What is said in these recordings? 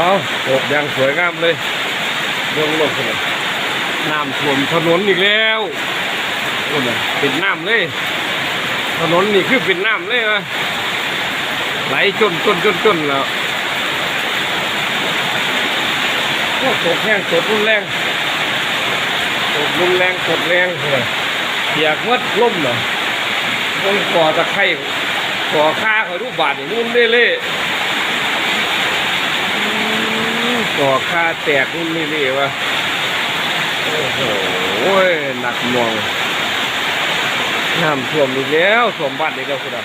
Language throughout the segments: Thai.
เอาโอบอยังสวยงามเลยเรื่องรถนนน้ำท่วมถนนอีกแล้วคนน่ะเป็นน้ำเลย ถนนนี่คือเป็นน้ำเลยวะไหลจนจนจนจนแล้วโอ้ตกแห้งตกรุนแรงตกรุนแรงตกแรงเลยเปียกมัดล่มเหรอต้องก่อตะไคร่ก่อข้าคอยรูปบาทนี่างนุ่นเล่ๆ ก่อข้าแตกนุ่นเล่วะโอ้โหหนักหน่วงน้ำท่วมอีกแล้วท่วมบ้านอีกแล้วคุณอะ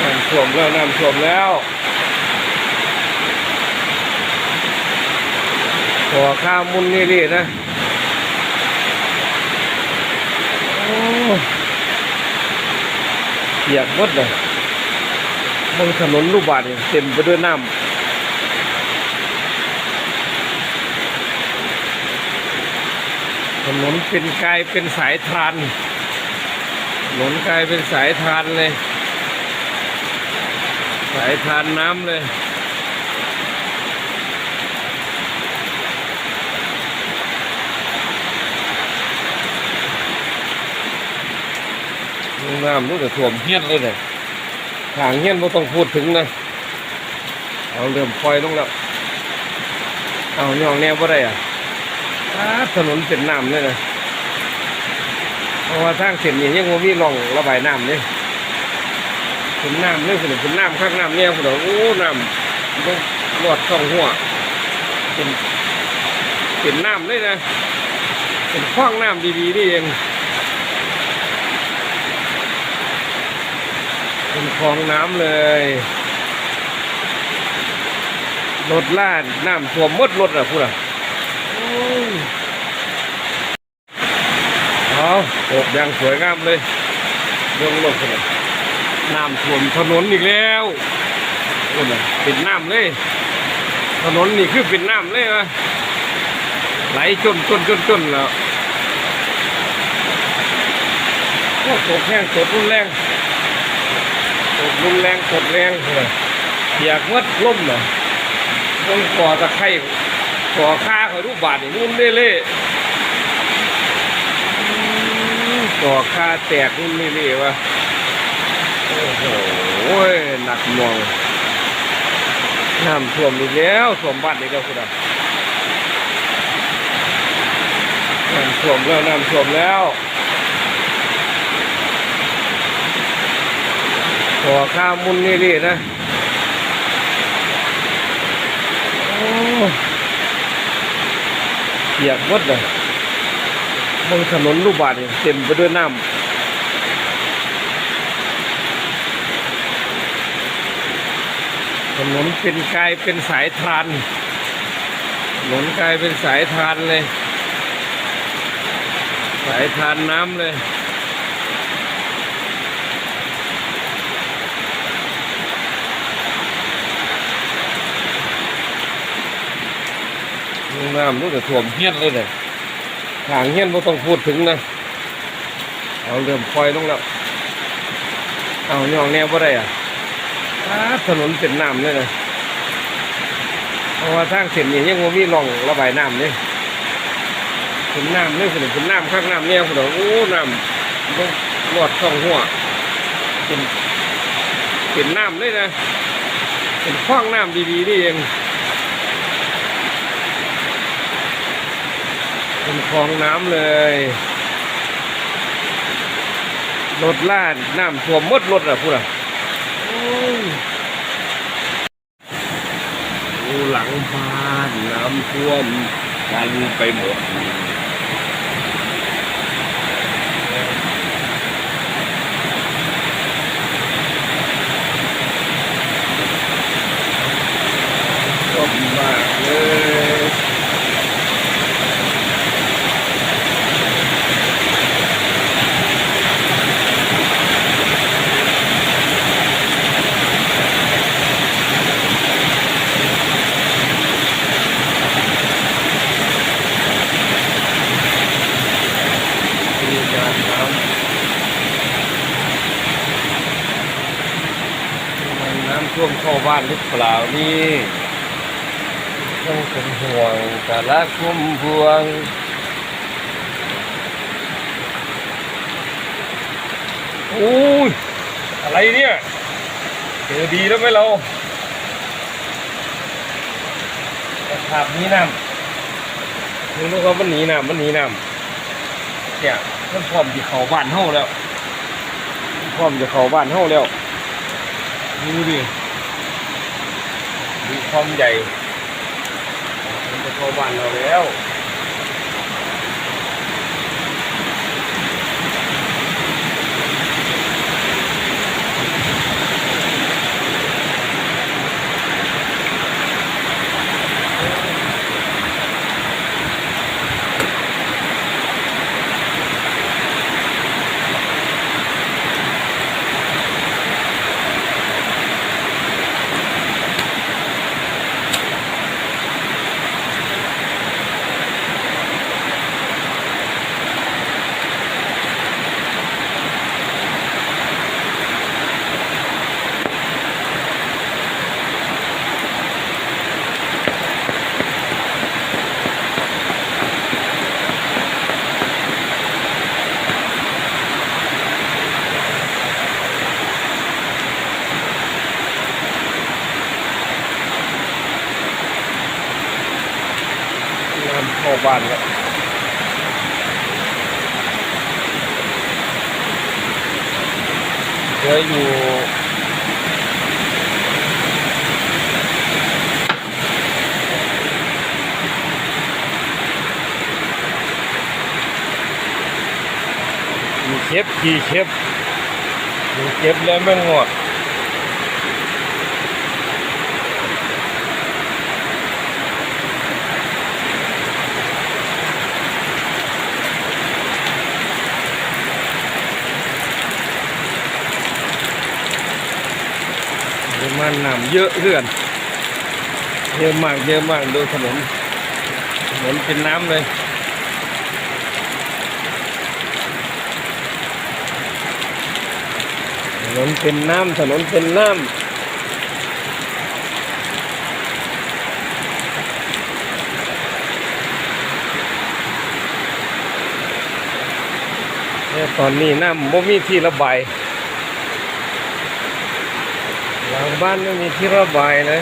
น้ำท่วมแล้วน้ำท่วมแล้วขอข้ามมุนนี่ดินะอ้เปียกหมดเลย บนถนนลูกบาทนี่เต็มไปด้วยน้ำถนนเป็นกลายเป็นสายทานถนนกลายเป็นสายทานเลย สายทานน้ำเลยน้ำรู้แต่ท่วมเฮี้ยนเลยเนี่ย ทางเฮี้ยนไม่ต้องพูดถึงนะ เอาเริ่มคอยลงแล้ว เอาย่องแนวบ่ได้อะถนนเป็นน้ำเลยนะเพราะว่าทางเส้นนี้ยังมีร่องระบายน้ำเลยเป็นน้ำเลยคุณเป็นน้ำข้างน้ำเนี่ยคุณโอ้น้ำต้องรอดช่องหัวเป็นเป็นน้ำเลยนะเป็นคว้างน้ำดีๆนี่เอง เป็นคลองน้ำเลยรถลาดน้ำท่วมมดรถอะพูดอะเอาโอบอยังสวยงามเลยเรื่องรถคนน้ำท่วมถนนอีกแล้วคนน่ะเป็นน้ำเลย ถนนนี่คือเป็นน้ำเลยวะไหลจนจนจนจนแล้วโอ้ตกแห้งตกรุนแรง รุนแรงตกแรงเลยเปียกหมัดล่มเหรอต้องก่อตะไคร่ก่อข้าคอยรูปบาทนี่นุ่นเล่ๆก่อค่าแตกนู่นนี่ๆวะโอ้โหหนักหน่วงน้ำท่วมอีกแล้วท่วมบ้านอีกแล้วคุณอะน้ำท่วมแล้วน้ำท่วมแล้ว ก่อข้ามุนนี่นี่นะโอ้เปียกหมดเลยบนถนนลูกบาทนี่เต็มไปด้วยน้ำถนนเป็นกายเป็นสายทานถนนกายเป็นสายทานเลย สายทานน้ำเลย น้ำรู้แต่ท่วมเฮี้ยนเลยเนี่ยทางเฮี้ยนไม่ต้องพูดถึงนะ เอาเริ่มคอยลงแล้ว เอาย่องแนวบ่ได้อะอ่าถนนเป็นน้ำเลยนะเพราะว่าทางเส้นนี้ยังบ่มีร่องระบายน้ำเลยเป็นน้ำเลยคุณเป็นน้ำข้างน้ำเนี่ยคุณโอ้น้ำต้องรอดช่องหัวเป็นเป็นน้ำเลยนะเป็นคว้างน้ำดีๆนี่เอง เป็นคลองน้ำเลยรถลาดน้ำท่วมมดรถอะพูดอะโอ้ยดูหลังบ้านน้ำท่วมกันไปหมดท่วมาเลย ช่วงเข้าบ้านหรือเปล่านี่ต้องเป็นห่วงกะละคุ้มพวงโอ้ยอะไรเนี่ยเจอดีแล้วไหมเราตะขาบนี้นำมึงรู้ครับมันหนีนำมันหนีนำเนี่ยมันพร้อมจะเข้าบ้านเฮาแล้วพร้อมจะเข้าบ้านเฮาแล้วดูดิ ดูความใหญ่มันจะเข้าบ้านเราแล้ว น้ำเข้าบ้านแล้วเหลืออยู่กี่เข็บกี่เข็บกี่เข็บแล้วไม่งอด มาณน้ำเยอะเรื่อนเยอะมากเยอะมากดูถนนถนนเป็นน้ำเลยถนนเป็นน้ำถนนเป็นน้ำเนี่ยตอนนี้น้ำบ่มีที่ระบาย หลัง บ้านไม่มีที่ระบายเลย